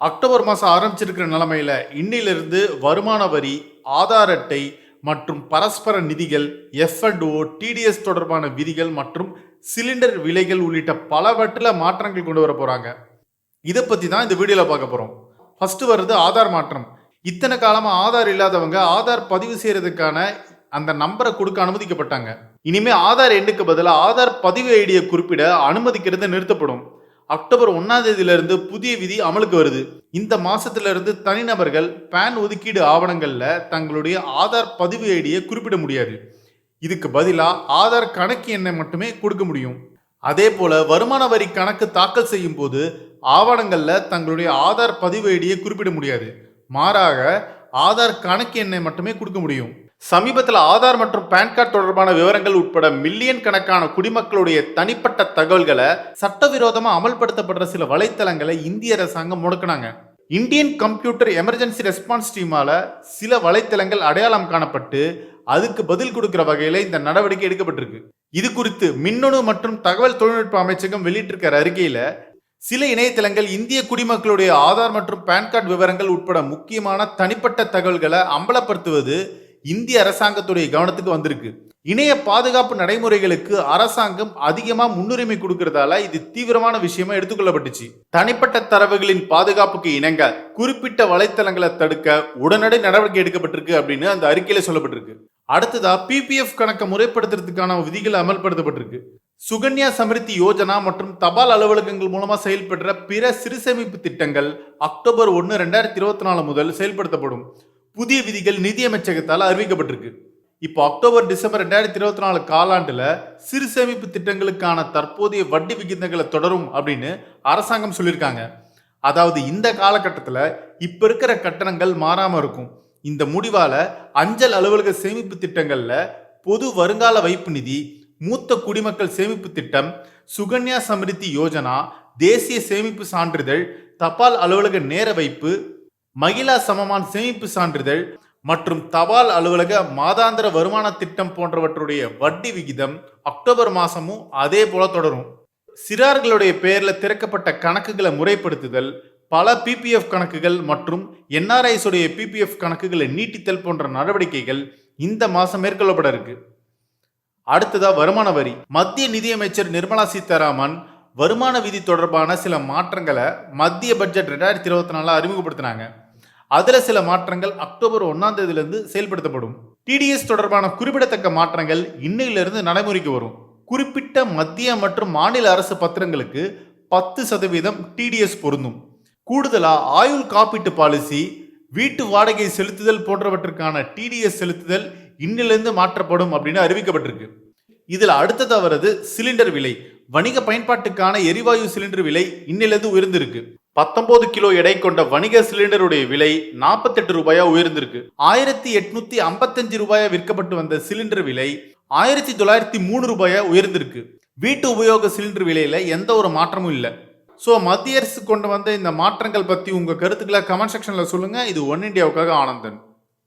October மாதம் ஆரம்பிச்சிருக்கிற நிலமையில இன்னிலிருந்து வருமான வரி ஆதார் அட்டை மற்றும் பரஸ்பர நிதிகள் எஃப் அண்ட் ஓ டிடிஎஸ் தொடர்பான விதிகள் மற்றும் சிலிண்டர் விலைகள் உள்ளிட்ட பலவற்றில் மாற்றங்கள் கொண்டு வர போகிறாங்க இதை பற்றி தான் இந்த வீடியோவில் பார்க்க போகிறோம் ஃபஸ்ட்டு வருது ஆதார் மாற்றம். இத்தனை காலமாக ஆதார் இல்லாதவங்க ஆதார் பதிவு செய்கிறதுக்கான அந்த நம்பரை கொடுக்க அனுமதிக்கப்பட்டாங்க. இனிமேல் ஆதார் எண்ணுக்கு பதிலாக ஆதார் பதிவு ஐடியை குறிப்பிட அனுமதிக்கிறது நிறுத்தப்படும். அக்டோபர் ஒன்னாம் புதிய விதி அமலுக்கு வருது. இந்த மாசத்திலிருந்து தனிநபர்கள் பேன் ஒதுக்கீடு ஆவணங்களில் தங்களுடைய ஆதார் பதிவு ஐடியை குறிப்பிட முடியாது. இதுக்கு பதிலாக ஆதார் கணக்கு எண்ணை மட்டுமே கொடுக்க முடியும். அதே போல வருமான வரி கணக்கு தாக்கல் செய்யும் போது ஆவணங்களில் தங்களுடைய ஆதார் பதிவு ஐடியை குறிப்பிட முடியாது. மாறாக ஆதார் கணக்கு எண்ணை மட்டுமே கொடுக்க முடியும். சமீபத்தில் ஆதார் மற்றும் பேன் கார்டு தொடர்பான விவரங்கள் உட்பட மில்லியன் கணக்கான குடிமக்களுடைய தனிப்பட்ட தகவல்களை சட்டவிரோதமாக அமல்படுத்தப்படுற சில வலைத்தளங்களை இந்திய அரசாங்கம் முடக்குனாங்க. இந்தியன் கம்ப்யூட்டர் எமர்ஜென்சி ரெஸ்பான்ஸ் டீமால சில வலைத்தளங்கள் அடையாளம் காணப்பட்டு அதுக்கு பதில் கொடுக்கிற வகையில இந்த நடவடிக்கை எடுக்கப்பட்டிருக்கு. இது குறித்து மின்னணு மற்றும் தகவல் தொழில்நுட்ப அமைச்சகம் வெளியிட்டிருக்கிற அறிக்கையில சில இணையதளங்கள் இந்திய குடிமக்களுடைய ஆதார் மற்றும் பேன் கார்டு விவரங்கள் உட்பட முக்கியமான தனிப்பட்ட தகவல்களை அம்பலப்படுத்துவது இந்திய அரசாங்கத்துடைய கவனத்துக்கு வந்திருக்கு. இணைய பாதுகாப்பு நடைமுறைகளுக்கு அரசாங்கம் அதிகமா முன்னுரிமை கொடுக்கறதால இது தீவிரமான விஷயமா எடுத்துக்கொள்ளப்பட்டுச்சு. தனிப்பட்ட தரவுகளின் பாதுகாப்புக்கு இணங்க குறிப்பிட்ட வலைத்தளங்களை தடுக்க உடனடி நடவடிக்கை எடுக்கப்பட்டிருக்கு அப்படின்னு அந்த அறிக்கையில சொல்லப்பட்டிருக்கு. அடுத்ததா பிபிஎஃப் கணக்கை முறைப்படுத்துறதுக்கான விதிகள் அமல்படுத்தப்பட்டிருக்கு. சுகன்யா சமிருத்தி யோஜனா மற்றும் தபால் அலுவலகங்கள் மூலமா செயல்படுற பிற சிறு சேமிப்பு திட்டங்கள் அக்டோபர் ஒன்று ரெண்டாயிரத்தி இருபத்தி நாலு முதல் செயல்படுத்தப்படும். புதிய விதிகள் நிதியமைச்சகத்தால் அறிவிக்கப்பட்டிருக்கு. இப்போ அக்டோபர் டிசம்பர் ரெண்டாயிரத்தி இருபத்தி நாலு காலாண்டுல சிறு சேமிப்பு திட்டங்களுக்கான தற்போதைய வட்டி விகிதங்களை தொடரும் அப்படின்னு அரசாங்கம் சொல்லியிருக்காங்க. அதாவது இந்த காலகட்டத்தில் இப்போ இருக்கிற கட்டணங்கள் மாறாமல் இருக்கும். இந்த முடிவால் அஞ்சல் அலுவலக சேமிப்பு திட்டங்களில் பொது வருங்கால வைப்பு நிதி மூத்த குடிமக்கள் சேமிப்பு திட்டம் சுகன்யா சமிருத்தி யோஜனா தேசிய சேமிப்பு சான்றிதழ் தபால் அலுவலக நேர வைப்பு மகிழா சமமான் சேமிப்பு சான்றிதழ் மற்றும் தபால் அலுவலக மாதாந்திர வருமான திட்டம் போன்றவற்றுடைய வட்டி விகிதம் அக்டோபர் மாசமும் அதே போல தொடரும். சிறார்களுடைய பெயரில் திறக்கப்பட்ட கணக்குகளை முறைப்படுத்துதல் பல பிபிஎஃப் கணக்குகள் மற்றும் என்ஆர்ஐஸ் உடைய பிபிஎஃப் கணக்குகளை நீட்டித்தல் போன்ற நடவடிக்கைகள் இந்த மாதம் மேற்கொள்ளப்பட இருக்கு. அடுத்ததா வருமான வரி. மத்திய நிதியமைச்சர் நிர்மலா சீதாராமன் வருமான விதி தொடர்பான சில மாற்றங்களை மத்திய பட்ஜெட் ரெண்டாயிரத்தி இருபத்தி நாலில் அறிமுகப்படுத்தினாங்க. அதில் சில மாற்றங்கள் அக்டோபர் ஒன்றாம் தேதியிலிருந்து செயல்படுத்தப்படும். டிடிஎஸ் தொடர்பான குறிப்பிடத்தக்க மாற்றங்கள் இன்னையிலிருந்து நடைமுறைக்கு வரும். குறிப்பிட்ட மத்திய மற்றும் மாநில அரசு பத்திரங்களுக்கு பத்து சதவீதம் டிடிஎஸ் பொருந்தும். கூடுதலாக ஆயுள் காப்பீட்டு பாலிசி வீட்டு வாடகை செலுத்துதல் போன்றவற்றுக்கான டிடிஎஸ் செலுத்துதல் இன்னிலிருந்து மாற்றப்படும் அப்படின்னு அறிவிக்கப்பட்டிருக்கு. இதில் அடுத்தது அவரது சிலிண்டர் விலை. வணிக பயன்பாட்டுக்கான எரிவாயு சிலிண்டர் விலை இன்னிலிருந்து உயர்ந்திருக்கு. பத்தொன்பது கிலோ எடை கொண்ட வணிக சிலிண்டருடைய விலை நாற்பத்தெட்டு ரூபாயா உயர்ந்திருக்கு. ஆயிரத்தி எட்நூத்தி ஐம்பத்தஞ்சு ரூபாயா விற்கப்பட்டு வந்த சிலிண்டர் விலை ஆயிரத்தி தொள்ளாயிரத்தி மூணு ரூபாயா உயர்ந்திருக்கு. வீட்டு உபயோக சிலிண்டர் விலையில எந்த ஒரு மாற்றமும் இல்லை. ஸோ மத்திய அரசு கொண்டு வந்த இந்த மாற்றங்கள் பத்தி உங்க கருத்துக்களை கமெண்ட் செக்ஷன்ல சொல்லுங்க. இது ஒன் இண்டியாவுக்காக ஆனந்தன்.